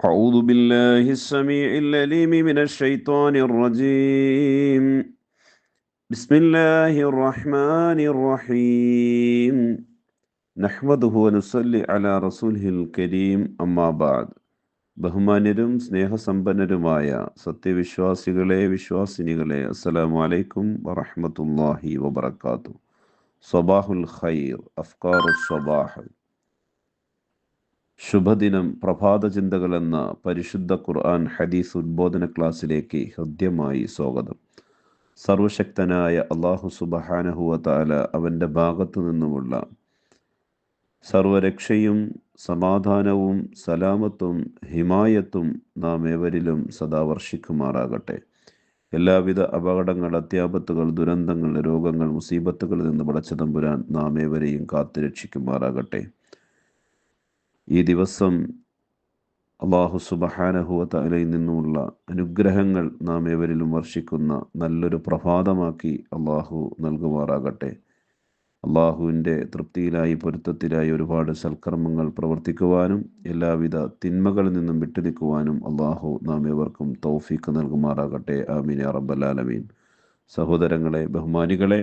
أعوذ بالله السميع العليم من الشيطان الرجيم بسم الله الرحمن الرحيم نحمده ونصلي على رسوله الكريم أما بعد ബഹുമാന്യരും സ്നേഹസമ്പന്നരുമായ സത്യവിശ്വാസികളെ വിശ്വാസിനികളെ അസ്സലാമു അലൈക്കും വറഹ്മത്തുള്ളാഹി വബറകാതുഹു സ്വബാഹുൽ ഖൈർ അഫ്കാറു സ്വബാഹ് ശുഭദിനം പ്രഭാത ചിന്തകൾ എന്ന പരിശുദ്ധ ഖുർആൻ ഹദീസ് ഉദ്ബോധന ക്ലാസ്സിലേക്ക് ഹൃദ്യമായി സ്വാഗതം. സർവശക്തനായ അള്ളാഹു സുബഹാനഹുവ താല അവന്റെ ഭാഗത്തു നിന്നുമുള്ള സർവരക്ഷയും സമാധാനവും സലാമത്തും ഹിമായത്തും നാം ഏവരിലും സദാ വർഷിക്കുമാറാകട്ടെ. എല്ലാവിധ അപകടങ്ങൾ അത്യാപത്തുകൾ ദുരന്തങ്ങൾ രോഗങ്ങൾ മുസീബത്തുകളിൽ നിന്ന് പടച്ചതമ്പുരാൻ നാം ഏവരെയും കാത്തുരക്ഷിക്കുമാറാകട്ടെ. ഈ ദിവസം അള്ളാഹു സുബഹാനഹുവ തലയിൽ നിന്നുമുള്ള അനുഗ്രഹങ്ങൾ നാം ഏവരിലും വർഷിക്കുന്ന നല്ലൊരു പ്രഭാതമാക്കി അള്ളാഹു നൽകുമാറാകട്ടെ. അള്ളാഹുവിന്റെ തൃപ്തിയിലായി പൊരുത്തത്തിലായി ഒരുപാട് സൽക്കർമ്മങ്ങൾ പ്രവർത്തിക്കുവാനും എല്ലാവിധ തിന്മകളിൽ നിന്നും വിട്ടുനിൽക്കുവാനും അള്ളാഹു നാം ഏവർക്കും തൗഫീക്ക് നൽകുമാറാകട്ടെ. ആമീൻ അറബല്ലാലമീൻ സഹോദരങ്ങളെ ബഹുമാനികളെ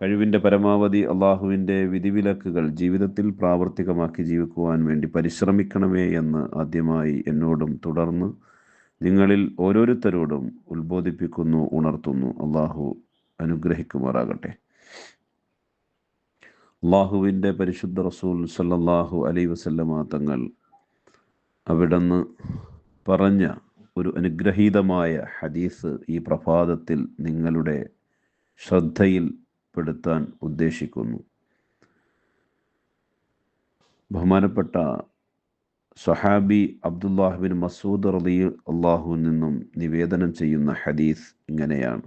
കഴിവിന്റെ പരമാവധി അള്ളാഹുവിന്റെ വിധിവിലക്കുകൾ ജീവിതത്തിൽ പ്രാവർത്തികമാക്കി ജീവിക്കുവാൻ വേണ്ടി പരിശ്രമിക്കണമേ എന്ന് ആദ്യമായി എന്നോടും തുടർന്ന് നിങ്ങളിൽ ഓരോരുത്തരോടും ഉത്ബോധിപ്പിക്കുന്നു ഉണർത്തുന്നു. അള്ളാഹു അനുഗ്രഹിക്കുമാറാകട്ടെ. അള്ളാഹുവിന്റെ പരിശുദ്ധ റസൂൽ സല്ലാഹു അലൈ വസല്ലമ തങ്ങൾ അവിടുന്ന് പറഞ്ഞ ഒരു അനുഗ്രഹീതമായ ഹദീസ് ഈ പ്രഭാതത്തിൽ നിങ്ങളുടെ ശ്രദ്ധയിൽ പെടുത്താൻ ഉദ്ദേശിക്കുന്നു. ബഹുമാനപ്പെട്ട സഹാബി അബ്ദുല്ലാഹുബിൻ മസൂദ് റലി അള്ളാഹു നിന്നും നിവേദനം ചെയ്യുന്ന ഹദീസ് ഇങ്ങനെയാണ്.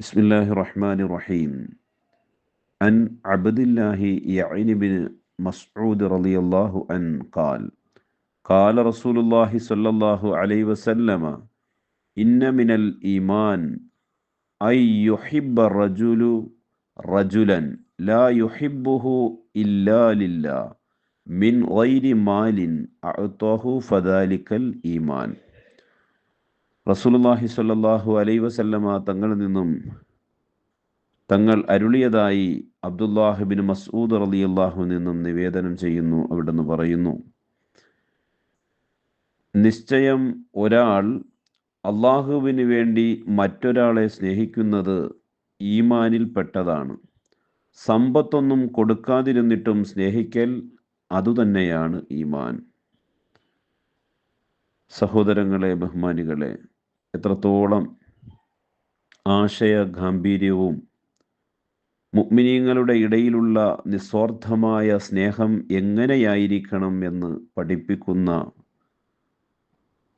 ബിസ്മില്ലാഹി റഹ്മാൻ റഹീം അൻ അബ്ദുല്ലാഹി യഅനിബിൻ മസ്ഊദ് റലി അള്ളാഹു അൻ കാൽ കാല റസൂലുല്ലാഹി സല്ലല്ലാഹു അലൈഹി വസല്ലമ ഇന്ന മിനൽ ഈമാൻ ഐ യുഹിബ റജുലു റജുലൻ ലാ യുഹിബുഹു ഇല്ലാലില്ല മിൻ വൈരി മാലിൻ അഅത്തോഹു ഫദാലിക്കൽ ഈമാൻ. റസൂലുള്ളാഹി സ്വല്ലല്ലാഹു അലൈഹി വസല്ലമ തങ്ങളിൽ നിന്നും തങ്ങൾ അരുളിയതായി അബ്ദുല്ലാഹിബിൻ മസ്ഊദ് റളിയല്ലാഹു നിന്നും നിവേദനം ചെയ്യുന്നു അവിടുന്ന് പറയുന്നു നിശ്ചയം ഒരാൾ അള്ളാഹുവിന് വേണ്ടി മറ്റൊരാളെ സ്നേഹിക്കുന്നത് ഈമാനിൽ പെട്ടതാണ്. സമ്പത്തൊന്നും കൊടുക്കാതിരുന്നിട്ടും സ്നേഹിക്കൽ അതുതന്നെയാണ് ഈമാൻ. സഹോദരങ്ങളെ ബഹുമാനികളെ എത്രത്തോളം ആശയ ഗാംഭീര്യവും മുഗ്മിനീങ്ങളുടെ ഇടയിലുള്ള നിസ്വാർത്ഥമായ സ്നേഹം എങ്ങനെയായിരിക്കണം എന്ന് പഠിപ്പിക്കുന്ന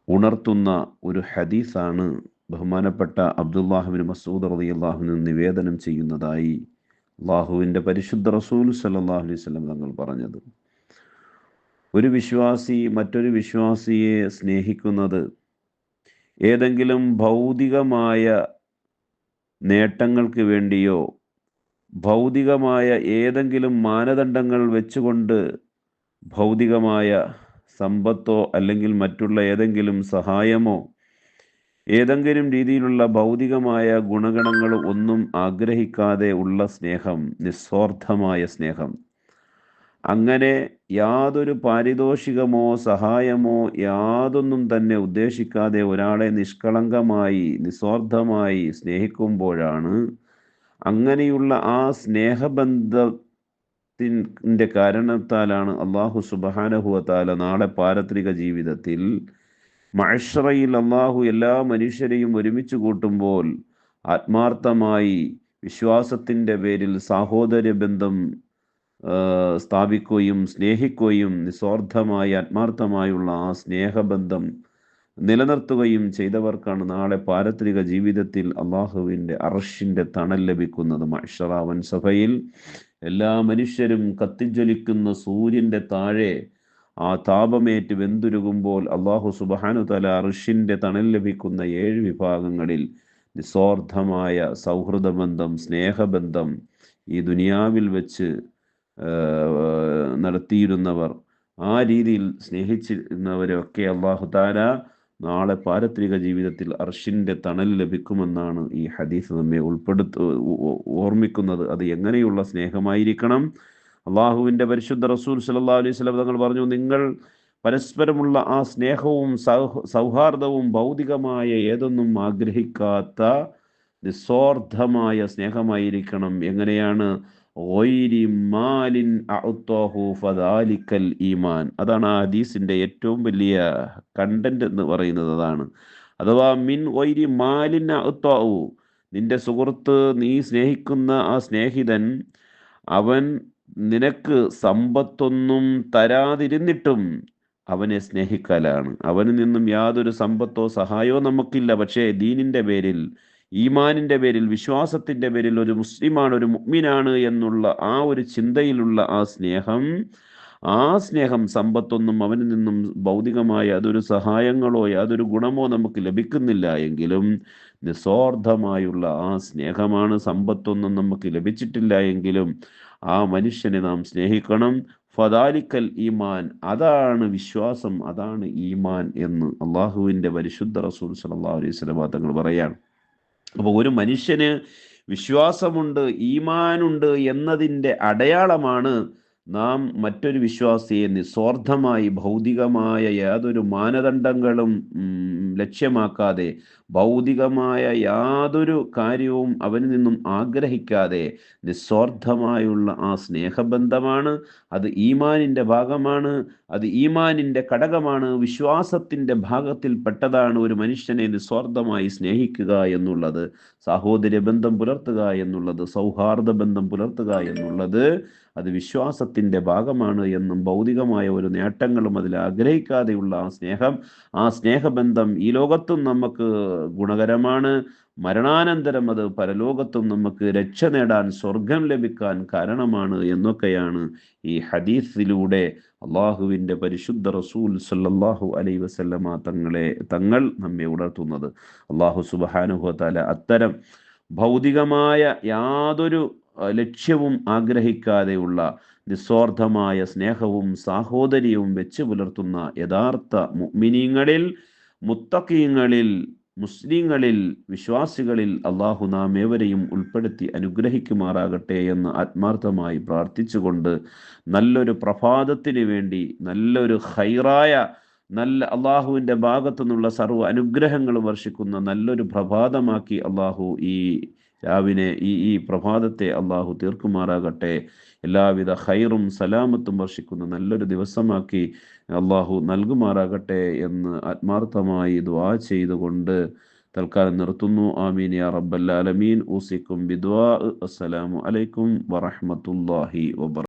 ഉണർത്തുന്ന ഒരു ഹദീസാണ് ബഹുമാനപ്പെട്ട അബ്ദുല്ലാഹുബിൻ മസൂദ് റതി അള്ളാഹുവിന് നിവേദനം ചെയ്യുന്നതായി അള്ളാഹുവിന്റെ പരിശുദ്ധ റസൂൽ സല്ലാഹു അലൈഹി സ്വലം തങ്ങൾ പറഞ്ഞത്. ഒരു വിശ്വാസി മറ്റൊരു വിശ്വാസിയെ സ്നേഹിക്കുന്നത് ഏതെങ്കിലും ഭൗതികമായ നേട്ടങ്ങൾക്ക് വേണ്ടിയോ ഭൗതികമായ ഏതെങ്കിലും മാനദണ്ഡങ്ങൾ വെച്ചുകൊണ്ട് ഭൗതികമായ സമ്പത്തോ അല്ലെങ്കിൽ മറ്റുള്ള ഏതെങ്കിലും സഹായമോ ഏതെങ്കിലും രീതിയിലുള്ള ഭൗതികമായ ഗുണഗണങ്ങൾ ഒന്നും ആഗ്രഹിക്കാതെ ഉള്ള സ്നേഹം നിസ്വാർത്ഥമായ സ്നേഹം. അങ്ങനെ യാതൊരു പാരിതോഷികമോ സഹായമോ യാതൊന്നും തന്നെ ഉദ്ദേശിക്കാതെ ഒരാളെ നിഷ്കളങ്കമായി നിസ്വാർത്ഥമായി സ്നേഹിക്കുമ്പോഴാണ് അങ്ങനെയുള്ള ആ സ്നേഹബന്ധത്തിന്റെ കാരണത്താലാണ് അള്ളാഹു സുബാനഹുവത്താല നാളെ പാരത്രിക ജീവിതത്തിൽ മഴശ്രയിൽ അള്ളാഹു എല്ലാ മനുഷ്യരെയും ഒരുമിച്ച് കൂട്ടുമ്പോൾ ആത്മാർത്ഥമായി വിശ്വാസത്തിന്റെ പേരിൽ സാഹോദര്യ ബന്ധം സ്ഥാപിക്കുകയും സ്നേഹിക്കുകയും നിസ്വാർത്ഥമായി ആത്മാർത്ഥമായുള്ള ആ സ്നേഹബന്ധം നിലനിർത്തുകയും ചെയ്തവർക്കാണ് നാളെ പാരത്രിക ജീവിതത്തിൽ അള്ളാഹുവിന്റെ അറഷിന്റെ തണൽ ലഭിക്കുന്നത്. മഷറാവൻ സഭയിൽ എല്ലാ മനുഷ്യരും കത്തിജ്വലിക്കുന്ന സൂര്യന്റെ താഴെ ആ താപമേറ്റ് വെന്തുരുകുമ്പോൾ അള്ളാഹു സുബാനു തല ഋഷിന്റെ തണൽ ലഭിക്കുന്ന ഏഴ് വിഭാഗങ്ങളിൽ നിസ്വാർത്ഥമായ സൗഹൃദബന്ധം സ്നേഹബന്ധം ഈ ദുനിയാവിൽ വെച്ച് നടത്തിയിരുന്നവർ ആ രീതിയിൽ സ്നേഹിച്ചിരുന്നവരൊക്കെ അള്ളാഹു താല നാളെ പാരത്രിക ജീവിതത്തിൽ അർഷിന്റെ തണൽ ലഭിക്കുമെന്നാണ് ഈ ഹദീസ് നമ്മെ ഉൾപ്പെടുത്തു ഓർമ്മിക്കുന്നത്. അത് എങ്ങനെയുള്ള സ്നേഹമായിരിക്കണം? അള്ളാഹുവിന്റെ പരിശുദ്ധ റസൂൽ സല്ലാ അലൈഹി സ്വലം തങ്ങൾ പറഞ്ഞു നിങ്ങൾ പരസ്പരമുള്ള ആ സ്നേഹവും സൗഹാർദ്ദവും ഭൗതികമായ ഏതൊന്നും ആഗ്രഹിക്കാത്ത നിസ്വാർത്ഥമായ സ്നേഹമായിരിക്കണം. എങ്ങനെയാണ് ഈമാൻ. അതാണ് ആ ഹദീസിന്റെ ഏറ്റവും വലിയ കണ്ടന്റ് എന്ന് പറയുന്നത് അതാണ്. അഥവാ മിൻ വൈരി മാലിൻ അഉത്താവു നിന്റെ സുഹൃത്ത് നീ സ്നേഹിക്കുന്ന ആ സ്നേഹിതൻ അവൻ നിനക്ക് സമ്പത്തൊന്നും തരാതിരുന്നിട്ടും അവനെ സ്നേഹിക്കലാണ്. അവനിൽ നിന്നും യാതൊരു സമ്പത്തോ സഹായമോ നമുക്കില്ല. പക്ഷേ ദീനിന്റെ പേരിൽ ഈമാനിന്റെ പേരിൽ വിശ്വാസത്തിന്റെ പേരിൽ ഒരു മുസ്ലിമാണ് ഒരു മുഗ്മിനാണ് എന്നുള്ള ആ ഒരു ചിന്തയിലുള്ള ആ സ്നേഹം ആ സ്നേഹം സമ്പത്തൊന്നും അവനിൽ നിന്നും ഭൗതികമായ അതൊരു സഹായങ്ങളോ യാതൊരു ഗുണമോ നമുക്ക് ലഭിക്കുന്നില്ല എങ്കിലും നിസ്വാർത്ഥമായുള്ള ആ സ്നേഹമാണ് സമ്പത്തൊന്നും നമുക്ക് ലഭിച്ചിട്ടില്ല എങ്കിലും ആ മനുഷ്യനെ നാം സ്നേഹിക്കണം. ഫദാലിക്കൽ ഈമാൻ അതാണ് വിശ്വാസം അതാണ് ഈമാൻ എന്ന് അള്ളാഹുവിന്റെ പരിശുദ്ധ റസൂൽ സല്ലാ അലൈഹി സ്വലമാ തങ്ങൾ പറയാണ്. അപ്പോൾ ഒരു മനുഷ്യന് വിശ്വാസമുണ്ട് ഈമാനുണ്ട് എന്നതിന്റെ അടയാളമാണ് നാം മറ്റൊരു വിശ്വാസിയെ നിസ്വാർത്ഥമായി ഭൗതികമായ യാതൊരു മാനദണ്ഡങ്ങളും ലക്ഷ്യമാക്കാതെ ഭൗതികമായ യാതൊരു കാര്യവും അവനിൽ നിന്നും ആഗ്രഹിക്കാതെ നിസ്വാർത്ഥമായുള്ള ആ സ്നേഹബന്ധമാണ്. അത് ഈമാനിന്റെ ഭാഗമാണ്. അത് ഈമാനിന്റെ ഘടകമാണ്. വിശ്വാസത്തിന്റെ ഭാഗത്തിൽ പെട്ടതാണ് ഒരു മനുഷ്യനെ നിസ്വാർത്ഥമായി സ്നേഹിക്കുക എന്നുള്ളത്. സാഹോദര്യ ബന്ധം പുലർത്തുക എന്നുള്ളത്. സൗഹാർദ്ദ ബന്ധം പുലർത്തുക എന്നുള്ളത്. അത് വിശ്വാസത്തിന്റെ ഭാഗമാണ് എന്നും ഭൗതികമായ ഒരു നേട്ടങ്ങളും അതിൽ ആഗ്രഹിക്കാതെയുള്ള ആ സ്നേഹം. ആ സ്നേഹബന്ധം ഈ ലോകത്തും നമുക്ക് ഗുണകരമാണ്. മരണാനന്തരം അത് പരലോകത്തും നമുക്ക് രക്ഷ നേടാൻ സ്വർഗം ലഭിക്കാൻ കാരണമാണ് എന്നൊക്കെയാണ് ഈ ഹദീസിലൂടെ അള്ളാഹുവിന്റെ പരിശുദ്ധ റസൂൽ സല്ലാഹു അലൈ വസല്ലമ തങ്ങളെ തങ്ങൾ നമ്മെ ഉണർത്തുന്നത്. അള്ളാഹു സുബാനുഹത്താല അത്തരം ഭൗതികമായ യാതൊരു ലക്ഷ്യവും ആഗ്രഹിക്കാതെയുള്ള നിസ്വാർത്ഥമായ സ്നേഹവും സാഹോദര്യവും വെച്ച് പുലർത്തുന്ന യഥാർത്ഥ മുഅ്മിനീങ്ങളിൽ മുത്തക്കീങ്ങളിൽ മുസ്ലിങ്ങളിൽ വിശ്വാസികളിൽ അള്ളാഹു നാം ഏവരെയും ഉൾപ്പെടുത്തി അനുഗ്രഹിക്കുമാറാകട്ടെ എന്ന് ആത്മാർത്ഥമായി പ്രാർത്ഥിച്ചുകൊണ്ട് നല്ലൊരു പ്രഭാതത്തിന് വേണ്ടി നല്ലൊരു ഹൈറായ നല്ല അള്ളാഹുവിന്റെ ഭാഗത്തു നിന്നുള്ള സർവ അനുഗ്രഹങ്ങൾ വർഷിക്കുന്ന നല്ലൊരു പ്രഭാതമാക്കി അള്ളാഹു ഈ രാവിനെ ഈ ഈ പ്രഭാതത്തെ അള്ളാഹു തീർക്കുമാറാകട്ടെ. എല്ലാവിധ ഹൈറും സലാമത്തും വർഷിക്കുന്ന നല്ലൊരു ദിവസമാക്കി അള്ളാഹു നൽകുമാറാകട്ടെ എന്ന് ആത്മാർത്ഥമായി ദ്വാ ചെയ്തുകൊണ്ട് തൽക്കാലം നിർത്തുന്നു. ആമീൻ യാ റബ്ബല്ലാലമീൻ ഊസിക്കും ബിദ്വാ അസ്സലാമു അലൈക്കും വറഹ്മത്തുള്ളാഹി വബറ